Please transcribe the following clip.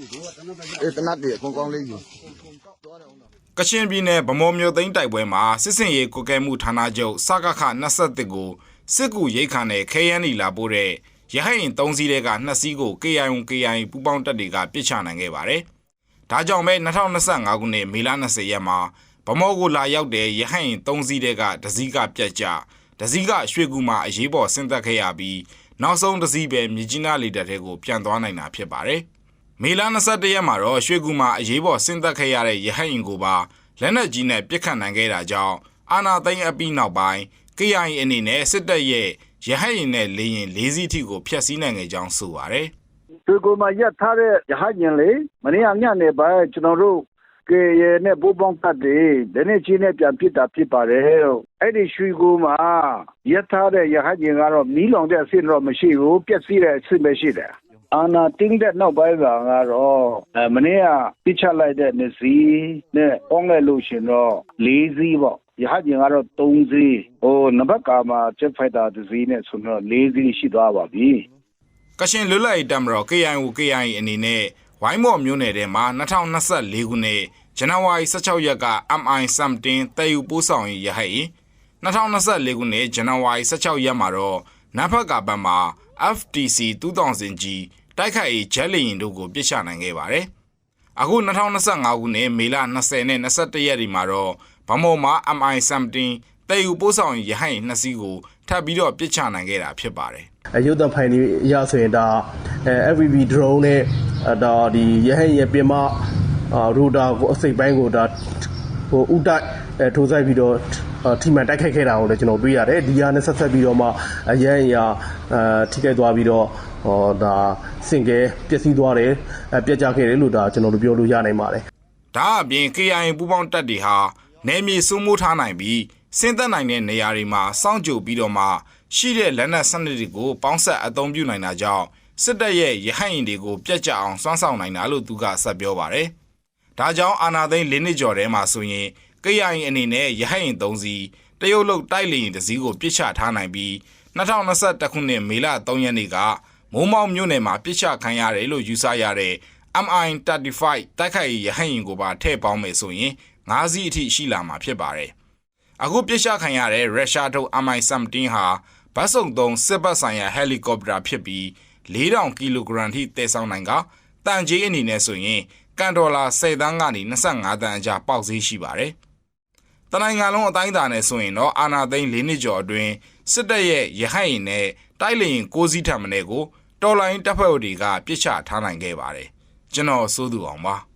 အေးတနတ်တွေအကုန်ကောင်းလေးယူကချင်ပြည်နယ်ဗမော်မြို့သိမ်းတိုက်ပွဲမှာစစ်စင်ရေးကွက်ကဲမှုဌာနချုပ်စကခ21ကိုစစ်ကူရိတ်ခါနဲ့ခဲယမ်းနီလာပို့တဲ့ရဟတ်ရင်3စီးတဲ့က2စီးကို KIO KIA ပူးပေါင်းတပ်တွေကပစ်ချနိုင်ခဲ့ပါတယ်။ဒါကြောင့်ပဲ2025ခုနှစ်မေလ20ရက်မှာဗမော်ကိုလာရောက်တဲ့ရဟတ်ရင်3စီးတဲ့ကဒစီးကပြတ်ကျဒစီးကရွှေကူမှာအရေးပေါ်ဆင်းသက်ခဲ့ရပြီးနောက်ဆုံးဒစီးပဲမြကြီးနားလေတပ်ထဲကိုပြန်သွားနိုင်တာဖြစ်ပါတယ်။ မေလ21ရက်မှာတော့ရွှေကူမှာအရေးပေါ်ဆင်းသက်ခဲ့ရတဲ့ရဟတ်ရင်ကိုပါလက်နက်ကြီးနဲ့ပစ်ခတ်နိုင်ခဲ့တာကြောင့်အာနာသိန်းအပြီးနောက်ပိုင်း KIA အနေနဲ့စစ်တပ်ရဲ့ရဟတ်ရင်နဲ့လေရင်၄စီးထိကိုဖျက်ဆီးနိုင်ခဲ့ကြောင်းဆိုပါတယ်ဒီကိုမှရက်ထားတဲ့ရဟညင်လေမနေ့ကညနေပိုင်းကျွန်တော်တို့ကေရနဲ့ဘူပေါင်းတတ်တယ်ဒီနေ့ချင်းနဲ့ပြန်ပစ်တာဖြစ်ပါတယ်အဲ့ဒီရွှေကိုမှရက်ထားတဲ့ရဟညင်ကတော့မီးလောင်တဲ့အဆင့်တော့မရှိဘူးပြက်စီးတဲ့အဆင့်ပဲရှိတယ် အာနာတင်းတဲ့နောက်ပိုင်းကကတော့အဲမနေ့ကပြစ်ချလိုက်တဲ့နေစီနဲ့ပေါင်းလိုက်လို့ရှင်တော့၄စီးပေါ့ရဟညင်ကတော့၃စီးဟိုနဘက်ကာမှာချက်ဖိုက်တာတစ်စီးနဲ့ဆိုတော့၄စီးရှိသွားပါပြီ။ကရှင်လွတ်လပ်ရေးတပ်မတော် KIO KIA အနေနဲ့ဝိုင်းမော်မြို့နယ်ထဲမှာ2024ခုနှစ်ဇန်နဝါရီ16ရက်က MI 17တည်ယူပို့ဆောင်ရေးရဟတ်ရင်2024ခုနှစ်ဇန်နဝါရီ16ရက်မှာတော့နဖက်ကဘက်မှာ FTC 2000G တိုက်ခိုက်ရေးဂျက်လီရင်တို့ကိုပစ်ချနိုင်ခဲ့ပါတယ်။အခု2025ခုနှစ်မေလ20နဲ့21ရက်ဒီမှာတော့ဗမော်မှာ MI17 တည်ယူပို့ဆောင်ရေးရဟတ်ရင်နှစ်စီးကိုထပ်ပြီးတော့ပစ်ချနိုင်ခဲ့တာဖြစ်ပါတယ်အဲရုပ်သံဖိုင်တွေအရဆိုရင်ဒါအဲ FPV drone နဲ့အဲဒါဒီရဟန်းရဲ့ပြင်မအာရိုတာကိုအစိတ်ပိုင်းကိုဒါဟိုဥတိုက်အဲထိုးဆိုင်ပြီးတော့အာထိမှန်တိုက်ခိုက်ခဲ့တာကိုလည်းကျွန်တော်တွေ့ရတယ်ဒီဟာနဲ့ဆက်ဆက်ပြီးတော့မှအရဟန်းရာအဲထိခိုက်သွားပြီးတော့ဟောဒါ စင်ကဲပျက်စီးသွားတယ်အဲပြက်ကျခဲ့တယ်လို့ဒါကျွန်တော်တို့ပြောလို့ရနိုင်ပါတယ်။ဒါအပြင် KIA ပူးပေါင်းတပ်တွေဟာနယ်မြေစိုးမိုးထားနိုင်ပြီးစင်သက်နိုင်တဲ့နေရာတွေမှာစောင့်ကြိုပြီးတော့မှရှိတဲ့လက်နက်စနစ်တွေကိုပေါင်းဆက်အသုံးပြုနိုင်တာကြောင့်စစ်တပ်ရဲ့ရဟတ်ရင်တွေကိုပြတ်ကျအောင်စွမ်းဆောင်နိုင်တာလို့သူကဆက်ပြောပါတယ်။ဒါကြောင့်အာနာသိန်း၄နှစ်ကျော်ထဲမှာဆိုရင် KIA အနေနဲ့ရဟတ်ရင်၃စီးတရုတ်လုတ်တိုက်လေရင်တစ်စီးကိုပြစ်ချထားနိုင်ပြီး2021ခုနှစ်မေလ3ရက်နေ့က မိုးမောက်မြို့နယ်မှာပြစ်ချခံရတယ်လို့ယူဆရတဲ့ MI35 တိုက်ခိုက်ရေးရဟတ်ရင်ကိုပါထည့်ပေါင်းမယ်ဆိုရင်၅စီးအထိရှိလာမှာဖြစ်ပါတယ်။အခုပြစ်ချခံရတဲ့ရုရှားထုတ် MI17 ဟာဗတ်စုံသုံးစစ်ဘက်ဆိုင်ရာဟယ်လီကော်ပတာဖြစ်ပြီး4000ကီလိုဂရမ်ထိတည်ဆောင်နိုင်ကတန်ကြီးအနေနဲ့ဆိုရင်ကန်ဒေါ်လာ10သန်းကနေ25သန်းအကြားပေါက်ဈေးရှိပါတယ်။တနိုင်ငံလုံးအတိုင်းအတာနဲ့ဆိုရင်တော့အာနာသိန်း၄နှစ်ကျော်အတွင်းစစ်တပ်ရဲ့ရဟတ်ရင်နဲ့တိုက်လေရင်6စီးထပ်မံတဲ့ကို တော်လိုင်းတပ်ဖွဲ့တွေကပြစ်ချထားနိုင်ခဲ့ပါတယ်။ကျွန်တော်စိုးသူအောင်ပါ။